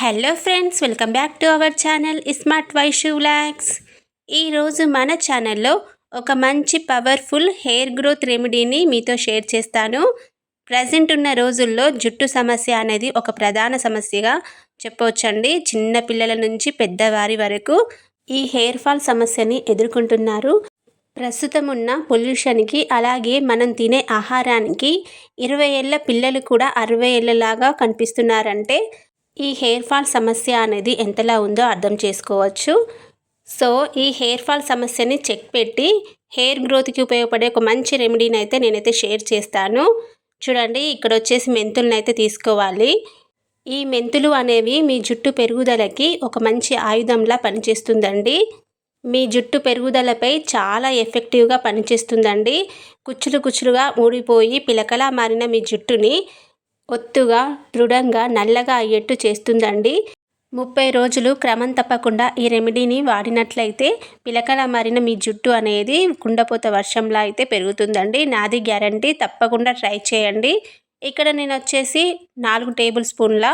Hello friends welcome back to our channel smart Vaishu vlogs ఈరోజు మన ఛానల్లో ఒక మంచి పవర్ఫుల్ హెయిర్ గ్రోత్ రెమెడీని మీతో షేర్ చేస్తాను. ప్రజెంట్ ఉన్న రోజుల్లో జుట్టు సమస్య అనేది ఒక ప్రధాన సమస్యగా చెప్పవచ్చండి. చిన్న పిల్లల నుంచి పెద్దవారి వరకు ఈ హెయిర్ ఫాల్ సమస్యని ఎదుర్కొంటున్నారు. ప్రస్తుతం ఉన్న పొల్యూషన్కి అలాగే మనం తినే ఆహారానికి ఇరవై ఏళ్ళ పిల్లలు కూడా అరవై ఏళ్ళలాగా కనిపిస్తున్నారంటే ఈ హెయిర్ ఫాల్ సమస్య అనేది ఎంతలా ఉందో అర్థం చేసుకోవచ్చు. సో ఈ హెయిర్ ఫాల్ సమస్యని చెక్ పెట్టి హెయిర్ గ్రోత్కి ఉపయోగపడే ఒక మంచి రెమెడీని అయితే నేనైతే షేర్ చేస్తాను. చూడండి ఇక్కడ వచ్చేసి మెంతులను అయితే తీసుకోవాలి. ఈ మెంతులు అనేవి మీ జుట్టు పెరుగుదలకి ఒక మంచి ఆయుధంలా పనిచేస్తుందండి. మీ జుట్టు పెరుగుదలపై చాలా ఎఫెక్టివ్గా పనిచేస్తుందండి. కుచ్చులు కుచ్చులుగా ఊడిపోయి పిలకలా మారిన మీ జుట్టుని ఒత్తుగా దృఢంగా నల్లగా అయ్యేట్టు చేస్తుందండి. ముప్పై రోజులు క్రమం తప్పకుండా ఈ రెమెడీని వాడినట్లయితే పిలకల మారిన మీ జుట్టు అనేది కుండపోత వర్షంలా అయితే పెరుగుతుందండి. నాది గ్యారంటీ తప్పకుండా ట్రై చేయండి. ఇక్కడ నేను వచ్చేసి నాలుగు టేబుల్ స్పూన్ల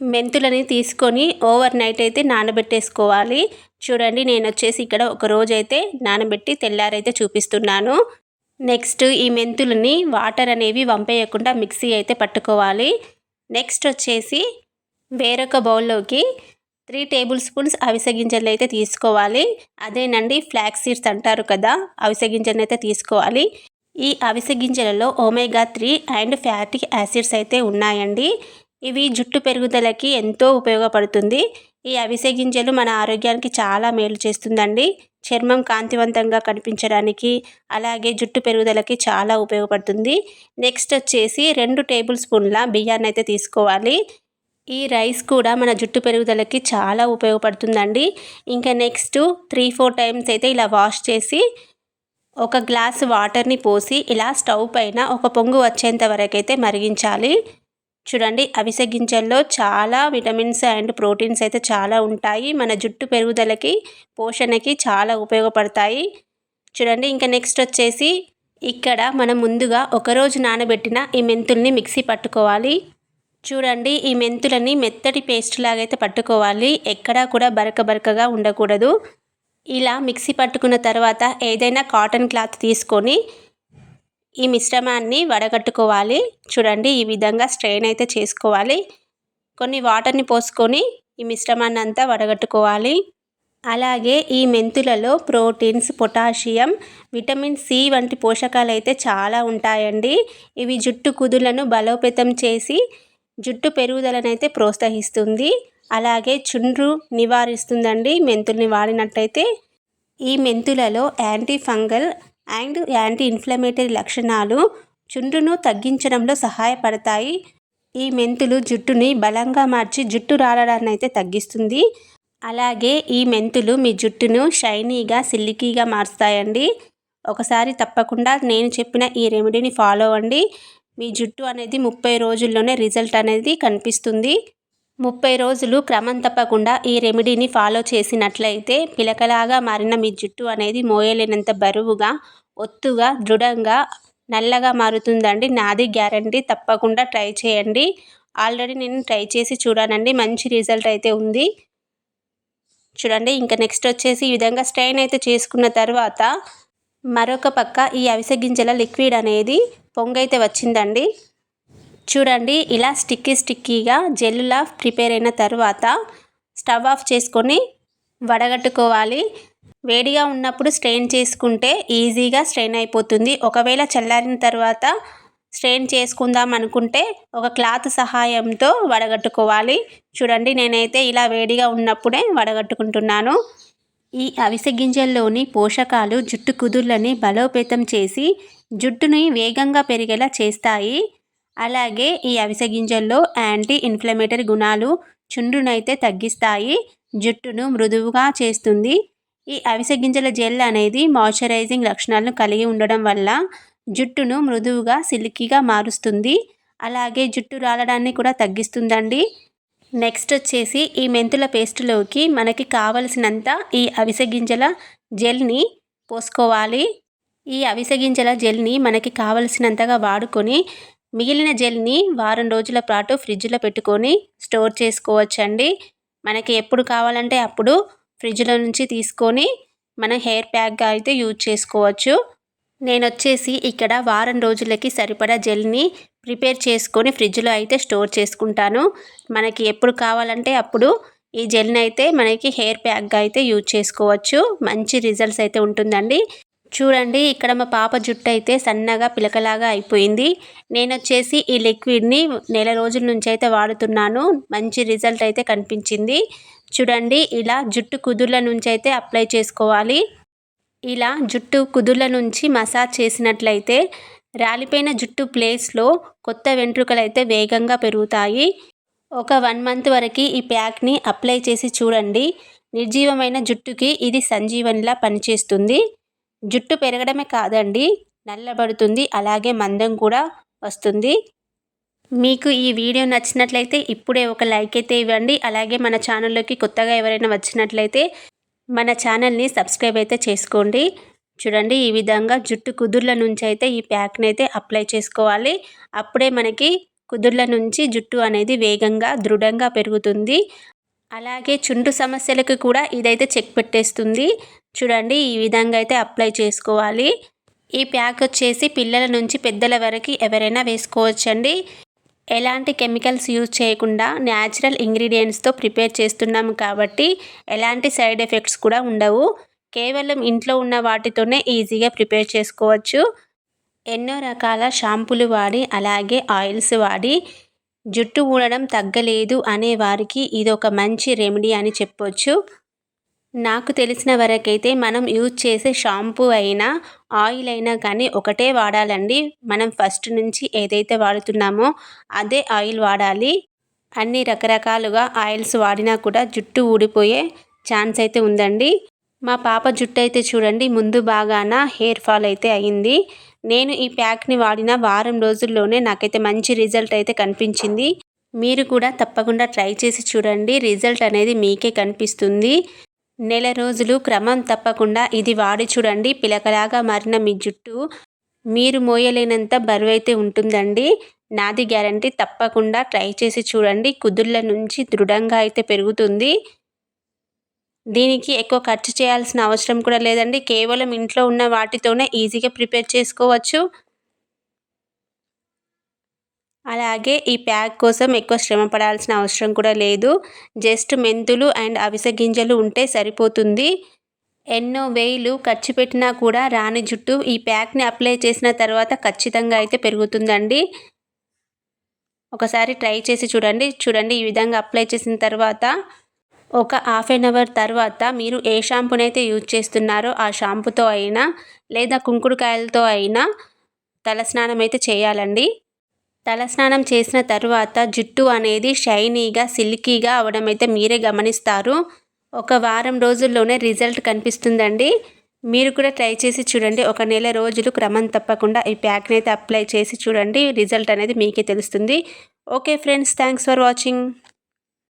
మెంతులని తీసుకొని ఓవర్ నైట్ అయితే నానబెట్టేసుకోవాలి. చూడండి నేను వచ్చేసి ఇక్కడ ఒక రోజైతే నానబెట్టి తెల్లారైతే చూపిస్తున్నాను. నెక్స్ట్ ఈ మెంతులని వాటర్ అనేవి వంపేయకుండా మిక్సీ అయితే పట్టుకోవాలి. నెక్స్ట్ వచ్చేసి వేరొక బౌల్లోకి త్రీ టేబుల్ స్పూన్స్ అవిసె గింజలు అయితే తీసుకోవాలి. అదేనండి ఫ్లాక్స్ సీడ్స్ అంటారు కదా అవిసె గింజలను అయితే తీసుకోవాలి. ఈ అవిసె గింజలలో omega three and fatty acids అయితే ఉన్నాయండి. ఇవి జుట్టు పెరుగుదలకి ఎంతో ఉపయోగపడుతుంది. ఈ అవిసె గింజలు మన ఆరోగ్యానికి చాలా మేలు చేస్తుందండి. చర్మం కాంతివంతంగా కనిపించడానికి అలాగే జుట్టు పెరుగుదలకి చాలా ఉపయోగపడుతుంది. నెక్స్ట్ వచ్చేసి రెండు టేబుల్ స్పూన్ల బియ్యాన్ని అయితే తీసుకోవాలి. ఈ రైస్ కూడా మన జుట్టు పెరుగుదలకి చాలా ఉపయోగపడుతుందండి. ఇంకా నెక్స్ట్ త్రీ ఫోర్ టైమ్స్ అయితే ఇలా వాష్ చేసి ఒక గ్లాస్ వాటర్ని పోసి ఇలా స్టవ్ పైన ఒక పొంగు వచ్చేంత వరకు అయితే మరిగించాలి. చూడండి అవిసె గింజల్లో చాలా విటమిన్స్ అండ్ ప్రోటీన్స్ అయితే చాలా ఉంటాయి. మన జుట్టు పెరుగుదలకి పోషణకి చాలా ఉపయోగపడతాయి. చూడండి ఇంకా నెక్స్ట్ వచ్చేసి ఇక్కడ మనం ముందుగా ఒకరోజు నానబెట్టిన ఈ మెంతుల్ని మిక్సీ పట్టుకోవాలి. చూడండి ఈ మెంతులని మెత్తటి పేస్ట్ లాగైతే పట్టుకోవాలి. ఎక్కడా కూడా బరక బరకగా ఉండకూడదు. ఇలా మిక్సీ పట్టుకున్న తర్వాత ఏదైనా కాటన్ క్లాత్ తీసుకొని ఈ మిశ్రమాన్ని వడగట్టుకోవాలి. చూడండి ఈ విధంగా స్ట్రెయిన్ అయితే చేసుకోవాలి. కొన్ని వాటర్ని పోసుకొని ఈ మిశ్రమాన్ని అంతా వడగట్టుకోవాలి. అలాగే ఈ మెంతులలో ప్రోటీన్స్ పొటాషియం విటమిన్ సి వంటి పోషకాలు అయితే చాలా ఉంటాయండి. ఇవి జుట్టు కుదులను బలోపేతం చేసి జుట్టు పెరుగుదలనైతే ప్రోత్సహిస్తుంది. అలాగే చుండ్రు నివారిస్తుందండి మెంతుల్ని వాడినట్టయితే. ఈ మెంతులలో anti fungal and anti inflammatory లక్షణాలు చుండ్రును తగ్గించడంలో సహాయపడతాయి. ఈ మెంతులు జుట్టుని బలంగా మార్చి జుట్టు రాలడాన్ని అయితే తగ్గిస్తుంది. అలాగే ఈ మెంతులు మీ జుట్టును షైనీగా సిల్లికీగా మారుస్తాయండి. ఒకసారి తప్పకుండా నేను చెప్పిన ఈ రెమెడీని ఫాలో అవ్వండి. మీ జుట్టు అనేది ముప్పై రోజుల్లోనే రిజల్ట్ అనేది కనిపిస్తుంది. ముప్పై రోజులు క్రమం తప్పకుండా ఈ రెమెడీని ఫాలో చేసినట్లయితే పిలకలాగా మారిన మీ జుట్టు అనేది మోయలేనంత బరువుగా ఒత్తుగా దృఢంగా నల్లగా మారుతుందండి. నాది గ్యారంటీ తప్పకుండా ట్రై చేయండి. ఆల్రెడీ నేను ట్రై చేసి చూడానండి. మంచి రిజల్ట్ అయితే ఉంది. చూడండి ఇంకా నెక్స్ట్ వచ్చేసి ఈ విధంగా స్ట్రెయిన్ అయితే చేసుకున్న తర్వాత మరొక పక్క ఈ అవిసె గింజల లిక్విడ్ అనేది పొంగైతే వచ్చిందండి. చూడండి ఇలా స్టిక్కీ స్టిక్కీగా జెల్లులా ప్రిపేర్ అయిన తర్వాత స్టవ్ ఆఫ్ చేసుకొని వడగట్టుకోవాలి. వేడిగా ఉన్నప్పుడు స్ట్రెయిన్ చేసుకుంటే ఈజీగా స్ట్రెయిన్ అయిపోతుంది. ఒకవేళ చల్లారిన తర్వాత స్ట్రెయిన్ చేసుకుందాం అనుకుంటే ఒక క్లాత్ సహాయంతో వడగట్టుకోవాలి. చూడండి నేనైతే ఇలా వేడిగా ఉన్నప్పుడే వడగట్టుకుంటున్నాను. ఈ అవిసె గింజల్లోని పోషకాలు జుట్టు కుదుర్లని బలోపేతం చేసి జుట్టుని వేగంగా పెరిగేలా చేస్తాయి. అలాగే ఈ అవిసె గింజల్లో యాంటీ ఇన్ఫ్లమేటరీ గుణాలు చుండ్రునైతే తగ్గిస్తాయి జుట్టును మృదువుగా చేస్తుంది. ఈ అవిసె గింజల జెల్ అనేది మాయిశ్చరైజింగ్ లక్షణాలను కలిగి ఉండడం వల్ల జుట్టును మృదువుగా సిల్కీగా మారుస్తుంది. అలాగే జుట్టు రాలడాన్ని కూడా తగ్గిస్తుందండి. నెక్స్ట్ వచ్చేసి ఈ మెంతుల పేస్టులోకి మనకి కావలసినంత ఈ అవిసె గింజల జెల్ని పోసుకోవాలి. ఈ అవిసె గింజల జెల్ని మనకి కావలసినంతగా వాడుకొని మిగిలిన జెల్ని వారం రోజుల పాటు ఫ్రిడ్జ్లో పెట్టుకొని స్టోర్ చేసుకోవచ్చండి. మనకి ఎప్పుడు కావాలంటే అప్పుడు ఫ్రిడ్జ్లో నుంచి తీసుకొని మన హెయిర్ ప్యాక్గా అయితే యూజ్ చేసుకోవచ్చు. నేను వచ్చేసి ఇక్కడ వారం రోజులకి సరిపడా జెల్ని ప్రిపేర్ చేసుకొని ఫ్రిడ్జ్లో అయితే స్టోర్ చేసుకుంటాను. మనకి ఎప్పుడు కావాలంటే అప్పుడు ఈ జెల్ని అయితే మనకి హెయిర్ ప్యాక్గా అయితే యూజ్ చేసుకోవచ్చు. మంచి రిజల్ట్స్ అయితే ఉంటుందండి. చూడండి ఇక్కడ మా పాప జుట్టు అయితే సన్నగా పిలకలాగా అయిపోయింది. నేను వచ్చేసి ఈ లిక్విడ్ని నెల రోజుల నుంచి అయితే వాడుతున్నాను. మంచి రిజల్ట్ అయితే కనిపించింది. చూడండి ఇలా జుట్టు కుదుర్ల నుంచి అయితే అప్లై చేసుకోవాలి. ఇలా జుట్టు కుదుర్ల నుంచి మసాజ్ చేసినట్లయితే రాలిపోయిన జుట్టు ప్లేస్లో కొత్త వెంట్రుకలు అయితే వేగంగా పెరుగుతాయి. ఒక వన్ మంత్ వరకు ఈ ప్యాక్ని అప్లై చేసి చూడండి. నిర్జీవమైన జుట్టుకి ఇది సంజీవనిలా పనిచేస్తుంది. జుట్టు పెరగడమే కాదండి నల్లబడుతుంది అలాగే మందం కూడా వస్తుంది. మీకు ఈ వీడియో నచ్చినట్లయితే ఇప్పుడే ఒక లైక్ అయితే ఇవ్వండి. అలాగే మన ఛానల్లోకి కొత్తగా ఎవరైనా వచ్చినట్లయితే మన ఛానల్ని సబ్స్క్రైబ్ అయితే చేసుకోండి. చూడండి ఈ విధంగా జుట్టు కుదుర్ల నుంచి అయితే ఈ ప్యాక్ని అయితే అప్లై చేసుకోవాలి. అప్పుడే మనకి కుదుర్ల నుంచి జుట్టు అనేది వేగంగా దృఢంగా పెరుగుతుంది. అలాగే చుంటు సమస్యలకు కూడా ఇదైతే చెక్ పెట్టేస్తుంది. చూడండి ఈ విధంగా అయితే అప్లై చేసుకోవాలి. ఈ ప్యాక్ వచ్చేసి పిల్లల నుంచి పెద్దల వరకు ఎవరైనా వేసుకోవచ్చండి. ఎలాంటి కెమికల్స్ యూజ్ చేయకుండా న్యాచురల్ ఇంగ్రీడియంట్స్తో ప్రిపేర్ చేస్తున్నాము కాబట్టి ఎలాంటి సైడ్ ఎఫెక్ట్స్ కూడా ఉండవు. కేవలం ఇంట్లో ఉన్న వాటితోనే ఈజీగా ప్రిపేర్ చేసుకోవచ్చు. ఎన్నో రకాల షాంపులు వాడి అలాగే ఆయిల్స్ వాడి జుట్టు ఊడడం తగ్గలేదు అనే వారికి ఇది ఒక మంచి రెమెడీ అని చెప్పొచ్చు. నాకు తెలిసిన వరకైతే మనం యూజ్ చేసే షాంపూ అయినా ఆయిల్ అయినా కానీ ఒకటే వాడాలండి. మనం ఫస్ట్ నుంచి ఏదైతే వాడుతున్నామో అదే ఆయిల్ వాడాలి. అన్ని రకరకాలుగా ఆయిల్స్ వాడినా కూడా జుట్టు ఊడిపోయే ఛాన్స్ అయితే ఉందండి. మా పాప జుట్టు అయితే చూడండి ముందు బాగాన హెయిర్ ఫాల్ అయితే అయింది. నేను ఈ ప్యాక్ని వాడిన వారం రోజుల్లోనే నాకైతే మంచి రిజల్ట్ అయితే కనిపించింది. మీరు కూడా తప్పకుండా ట్రై చేసి చూడండి. రిజల్ట్ అనేది మీకే కనిపిస్తుంది. నెల రోజులు క్రమం తప్పకుండా ఇది వాడి చూడండి. పిలకలాగా మారిన మీ జుట్టు మీరు మోయలేనంత బరువైతే ఉంటుందండి. నాది గ్యారంటీ తప్పకుండా ట్రై చేసి చూడండి. కుదుళ్ళ నుంచి దృఢంగా అయితే పెరుగుతుంది. దీనికి ఎక్కువ ఖర్చు చేయాల్సిన అవసరం కూడా లేదండి. కేవలం ఇంట్లో ఉన్న వాటితోనే ఈజీగా ప్రిపేర్ చేసుకోవచ్చు. అలాగే ఈ ప్యాక్ కోసం ఎక్కువ శ్రమ పడాల్సిన అవసరం కూడా లేదు. జస్ట్ మెంతులు అండ్ అవిసె గింజలు ఉంటే సరిపోతుంది. ఎన్నో వేలు ఖర్చు పెట్టినా కూడా రాని జుట్టు ఈ ప్యాక్ని అప్లై చేసిన తర్వాత ఖచ్చితంగా అయితే పెరుగుతుందండి. ఒకసారి ట్రై చేసి చూడండి. చూడండి ఈ విధంగా అప్లై చేసిన తర్వాత ఒక హాఫ్ అన్ అవర్ తర్వాత మీరు ఏ షాంపూనైతే యూజ్ చేస్తున్నారో ఆ షాంపూతో అయినా లేదా కుంకుడుకాయలతో అయినా తలస్నానం అయితే చేయాలండి. తలస్నానం చేసిన తర్వాత జుట్టు అనేది షైనీగా సిల్కీగా అవడం అయితే మీరే గమనిస్తారు. ఒక వారం రోజుల్లోనే రిజల్ట్ కనిపిస్తుందండి. మీరు కూడా ట్రై చేసి చూడండి. ఒక నెల రోజులు క్రమం తప్పకుండా ఈ ప్యాక్ని అయితే అప్లై చేసి చూడండి. రిజల్ట్ అనేది మీకే తెలుస్తుంది. Okay friends thanks for watching.